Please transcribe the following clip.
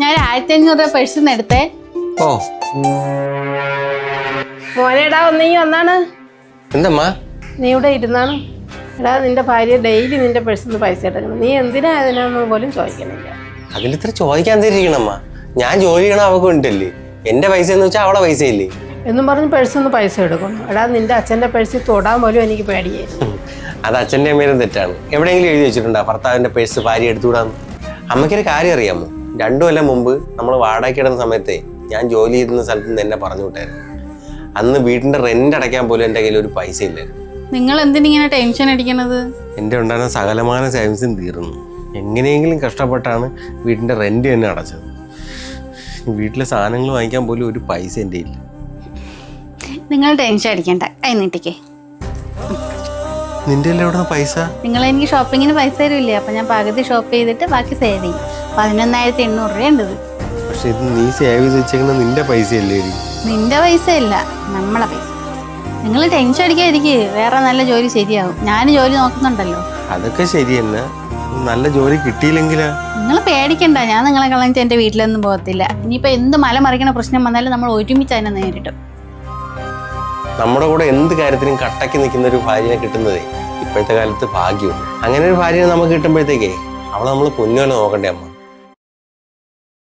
ഞാൻ ഒരു ആയിരത്തി അഞ്ഞൂറ് രൂപ പേഴ്സിൽ നിന്ന് എടുത്തേ. ഓ. മോനെടാ നീ ഒന്നാണ് എന്തമ്മാ? നീ ഇവിടെ ഇരുന്നാണ്. എടാ നിന്റെ ഭാര്യ ഡെയിലി നിന്റെ പേഴ്സിൽ നിന്ന് പൈസ എടുക്കണം നീ എന്തിനാ അതിനാന്ന് പോലും ചോദിക്കണില്ല. അതിലിത്ര ചോദിക്കാൻ തരികണമ്മ ഞാൻ ജോലി ചെയ്യണ അവൾക്ക് ഉണ്ടല്ലേ എന്റെ പൈസ എന്ന് വെച്ചാൽ അവളെ പൈസ ഇല്ലേ? എന്നും പറഞ്ഞ് പേഴ്സിൽ നിന്ന് പൈസ എടുക്കണം. എടാ നിന്റെ അച്ഛന്റെ പേഴ്സിൽ തൊടാൻ പോലും എനിക്ക് പേടിയേ അത് അച്ഛന്റെ അമ്മയുടെ തെറ്റാണ്. എവിടെയെങ്കിലും എഴുതി വെച്ചിട്ടുണ്ടോ? ഭർത്താവിന്റെ പേഴ്സ് ഭാര്യ എടുത്തുവിടാന്ന്. അമ്മയ്ക്കൊരു കാര്യം അറിയാമോ? രണ്ടു കൊല്ലം മുമ്പ് നമ്മൾ വാടകയ്ക്ക് ഇടുന്ന സമയത്തെ ഞാൻ ജോലി ചെയ്യുന്ന സ്ഥലത്ത് നിന്ന് എന്നെ പറഞ്ഞു വിട്ടായിരുന്നു. അന്ന് വീടിന്റെ റെന്റ് അടയ്ക്കാൻ പോലും എന്റെ കയ്യിൽ ഒരു പൈസ ഇല്ലായിരുന്നു. നിങ്ങൾ എന്തിനിങ്ങനെ ടെൻഷൻ അടിക്കണത്? എന്റെ ഉണ്ടായിരുന്ന സകലമാന സേവിങ്സും തീർന്നു. എങ്ങനെയെങ്കിലും കഷ്ടപ്പെട്ടാണ് വീടിന്റെ റെന്റ് തന്നെ അടച്ചത്. വീട്ടിലെ സാധനങ്ങൾ വാങ്ങിക്കാൻ പോലും ഒരു പൈസ എന്റെ ഇല്ല. നിങ്ങൾ ടെൻഷൻ അടിക്കണ്ട. എന്നിട്ടേ നീട്ടിക്കേ. നിന്റെ എവിടെ പൈസ? നിങ്ങൾ എനിക്ക് ഷോപ്പിങ്ങിന് പൈസ തരില്ലേ അപ്പൊ ഞാൻ പകുതി ഷോപ്പ് ചെയ്തിട്ട് ബാക്കി സേവ് ചെയ്യും. പതിനൊന്നായിരത്തി എണ്ണൂറ് രൂപ ഉണ്ട് ഇത്. പക്ഷെ ഇത് നീ സേവ് ചെയ്ത് വെച്ചേക്കുന്ന നിന്റെ പൈസ അല്ലേ? നിന്റെ പൈസ ഇല്ല നമ്മളെ പൈസ. നിങ്ങൾ ടെൻഷൻ അടിക്കാതിരിക്കേ വേറെ നല്ല ജോലി ശരിയാവും. ഞാൻ ജോലി നോക്കുന്നുണ്ടല്ലോ. അതൊക്കെ ശരി തന്നെ നല്ല ജോലി കിട്ടിയില്ലെങ്കിലാ? നിങ്ങൾ പേടിക്കണ്ട ഞാൻ നിങ്ങളെ കളഞ്ഞിട്ട് എന്റെ വീട്ടിലൊന്നും പോകത്തില്ല. ഇനിയിപ്പോൾ എന്ത് മല മറിക്കണ പ്രശ്നം വന്നാലും നമ്മൾ ഒരുമിച്ച് അതിനെ നേരിടും. നമ്മുടെ കൂടെ എന്ത് കാര്യത്തിനും കട്ടക്ക് നിൽക്കുന്ന ഒരു ഭാര്യനെ കിട്ടുന്നതേ ഇപ്പോഴത്തെ കാലത്ത് ഭാഗ്യമുണ്ട് അങ്ങനെ ഒരു ഭാര്യനെ നമുക്ക് കിട്ടുമ്പോഴത്തേക്കേ അവളെ നമ്മൾ പൊന്നുപോലെ നോക്കണ്ടേ അമ്മ?